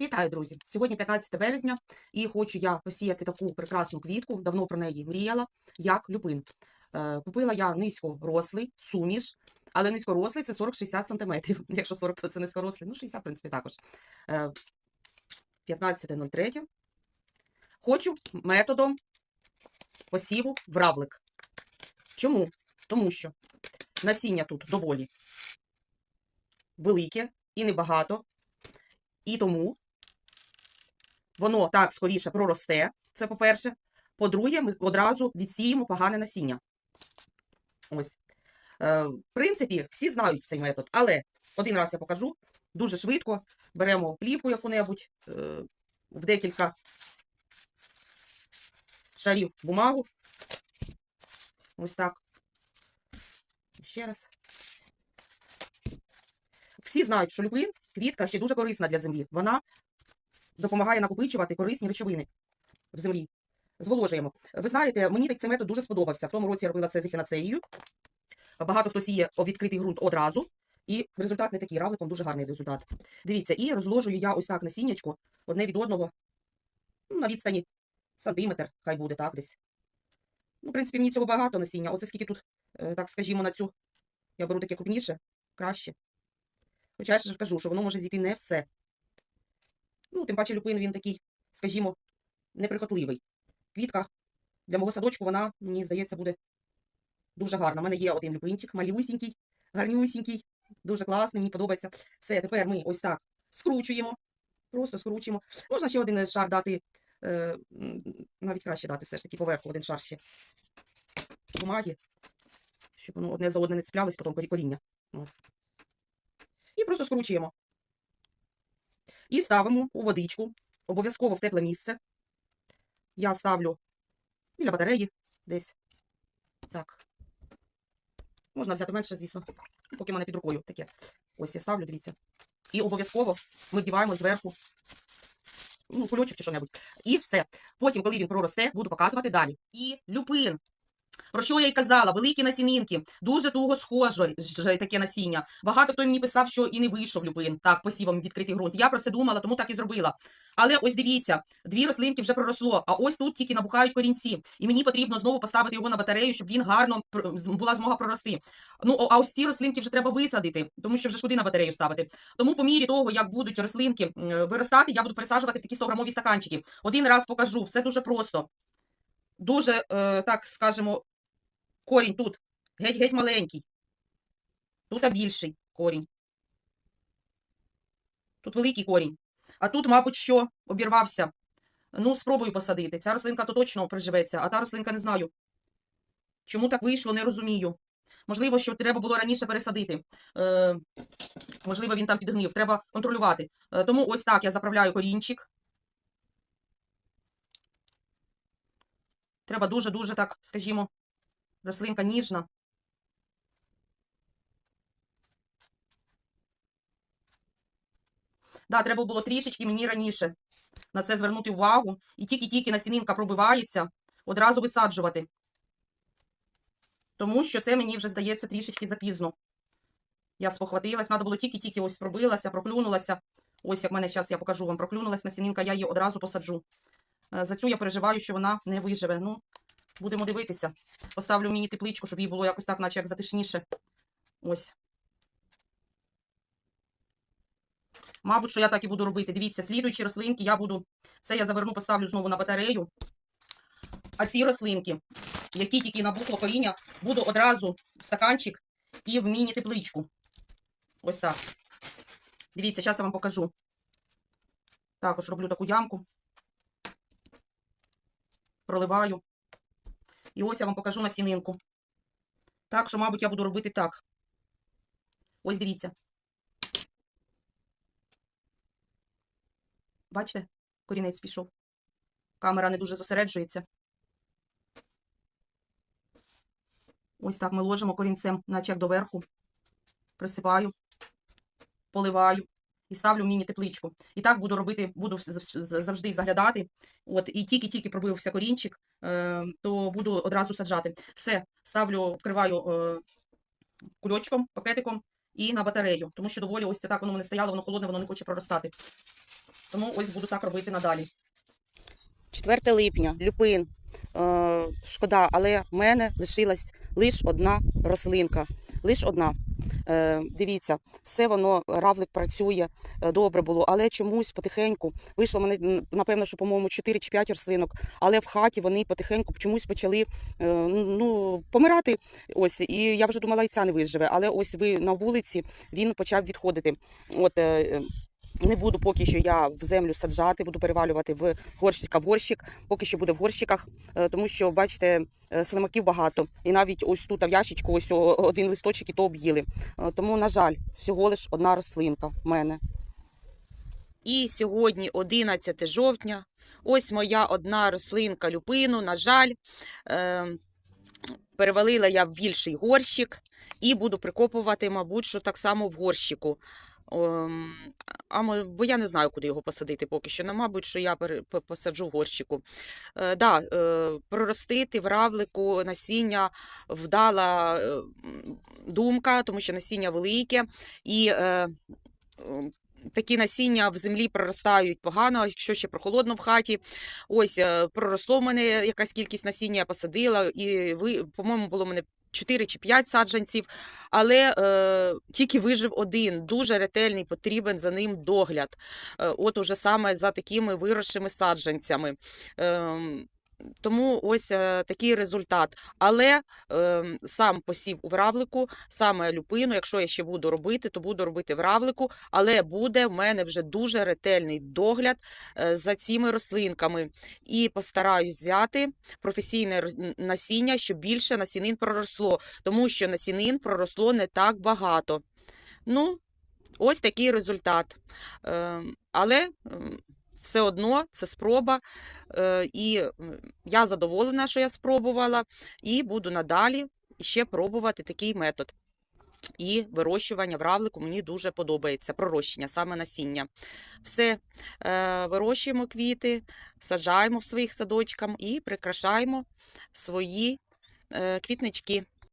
Вітаю, друзі! Сьогодні 15 березня, і хочу я посіяти таку прекрасну квітку. Давно про неї мріяла, як люпин. Е, Купила я низькорослий суміш, але низькорослий це 40-60 см. Якщо 40, то це низькорослий, ну 60, в принципі, також. Е, 15.03. Хочу методом посіву в равлик. Чому? Тому що насіння тут доволі велике і небагато. І тому воно так скоріше проросте. Це по-перше. По-друге, ми одразу відсіємо погане насіння. Ось. Е, в принципі, всі знають цей метод, але один раз я покажу. Дуже швидко беремо плівку яку-небудь е, в декілька шарів бумагу. Ось так. Ще раз. Всі знають, що люпин, квітка ще дуже корисна для землі. Вона допомагає накопичувати корисні речовини в землі. Зволожуємо. Ви знаєте, мені цей метод дуже сподобався. В тому році я робила це з ехінацеєю. Багато хто сіє у відкритий ґрунт одразу. І результат не такий равликом, дуже гарний результат. Дивіться, і розложую я ось так насіннячко одне від одного ну, на відстані сантиметр, хай буде так десь. Ну, в принципі, мені цього багато насіння. Оце скільки тут, е, так скажімо, на цю. Я беру таке крупніше, краще. Хоча я ж кажу, що воно може зійти не все. Ну, тим паче люпин він такий, скажімо, неприхотливий. Квітка для мого садочку, вона, мені здається, буде дуже гарна. У мене є один люпинчик, малюсінький, гарнюсінький, дуже класний, мені подобається. Все, тепер ми ось так скручуємо. Просто скручуємо. Можна ще один шар дати, е, навіть краще дати все ж таки поверху один шар ще бумаги, щоб воно одне за одне не цеплялось, потім корі- коріння. От. І просто скручуємо. І ставимо у водичку, обов'язково в тепле місце. Я ставлю біля батареї десь. Так. Можна взяти менше, звісно, поки в мене під рукою таке. Ось я ставлю, дивіться. І обов'язково ми вдіваємо зверху ну, кульочок чи що-небудь. І все. Потім, коли він проросте, буду показувати далі. І люпин. Про що я й казала, великі насінинки, дуже туго схоже таке насіння. Багато хто мені писав, що і не вийшов люпин, так, посівом відкритий ґрунт. Я про це думала, тому так і зробила. Але ось дивіться, дві рослинки вже проросло, а ось тут тільки набухають корінці. І мені потрібно знову поставити його на батарею, щоб він гарно була змога прорости. Ну, а ось ці рослинки вже треба висадити, тому що вже ж куди на батарею ставити. Тому по мірі того, як будуть рослинки виростати, я буду пересаджувати в такі 100-грамові стаканчики. Один раз покажу, все дуже просто. Дуже, е, так скажемо, корінь тут геть-геть маленький. Тут більший корінь. Тут великий корінь. А тут, мабуть, що обірвався. Ну, спробую посадити. Ця рослинка то точно приживеться, а та рослинка не знаю. Чому так вийшло, не розумію. Можливо, що треба було раніше пересадити. Е, можливо, він там підгнив. Треба контролювати. Е, тому ось так я заправляю корінчик. Треба дуже-дуже так, скажімо, рослинка ніжна. Да, треба було трішечки мені раніше на це звернути увагу. І тільки-тільки насінинка пробивається, одразу висаджувати. Тому що це мені вже здається трішечки запізно. Я спохватилась, треба було тільки-тільки ось пробилася, проклюнулася. Ось як в мене зараз я покажу вам, проклюнулась насінинка, я її одразу посаджу. Е, За цю я переживаю, що вона не виживе. Ну, будемо дивитися. Поставлю міні тепличку, щоб їй було якось так, наче як затишніше. Ось. Мабуть, що я так і буду робити. Дивіться, слідуючі рослинки я буду. Це я заверну, поставлю знову на батарею. А ці рослинки, які тільки набухло коріння, буду одразу в стаканчик і в міні-тепличку. Ось так. Дивіться, зараз я вам покажу. Також роблю таку ямку. Проливаю. І ось я вам покажу насінинку. Так що, мабуть, я буду робити так. Ось дивіться. Бачите, корінець пішов. Камера не дуже зосереджується. Ось так ми ложимо корінцем, наче як доверху. Присипаю, поливаю і ставлю міні-тепличку. І так буду робити, буду завжди заглядати. От, і тільки-тільки пробився корінчик, е, то буду одразу саджати. Все, ставлю, вкриваю е, кульочком, пакетиком і на батарею, тому що доволі ось це так воно мене стояло, воно холодне, воно не хоче проростати. Тому ось буду так робити надалі. 4 липня, люпин. Е, шкода, але в мене лишилась лише одна рослинка. Лише одна. Е, дивіться, все воно, равлик працює, е, добре було, але чомусь потихеньку вийшло мене, напевно, що, по-моєму, 4 чи 5 рослинок, але в хаті вони потихеньку чомусь почали е, ну, помирати. Ось, і я вже думала, і ця не виживе, але ось ви на вулиці він почав відходити. От, не буду поки що я в землю саджати, буду перевалювати в горщика в горщик, поки що буде в горщиках, е, тому що, бачите, е, слимаків багато. І навіть ось тут в ящичку ось один листочок і то об'їли. Е, Тому, на жаль, всього лиш одна рослинка в мене. І сьогодні 11 жовтня. Ось моя одна рослинка люпину. На жаль, перевалила я в більший горщик і буду прикопувати, мабуть, що так само в горщику. А, бо я не знаю, куди його посадити поки що. Ну, мабуть, що я посаджу в горщику. Е, да, е, проростити в равлику насіння вдала е, думка, тому що насіння велике. І е, такі насіння в землі проростають погано, якщо ще прохолодно в хаті. Ось е, проросло в мене якась кількість насіння, я посадила, і ви, по-моєму, було мене 4 чи 5 саджанців, але е, тільки вижив один, дуже ретельний, потрібен за ним догляд. Е, от уже саме за такими виросшими саджанцями. Ем, тому ось е, такий результат. Але е, сам посів у вравлику, саме люпину, якщо я ще буду робити, то буду робити в равлику, але буде в мене вже дуже ретельний догляд е, за цими рослинками. І постараюсь взяти професійне насіння, щоб більше насінин проросло, тому що насінин проросло не так багато. Ну, ось такий результат. Е, Але все одно це спроба, е, і я задоволена, що я спробувала, і буду надалі ще пробувати такий метод. І вирощування в равлику мені дуже подобається. Пророщення, саме насіння. Все, е, вирощуємо квіти, саджаємо в своїх садочках і прикрашаємо свої е, квітнички.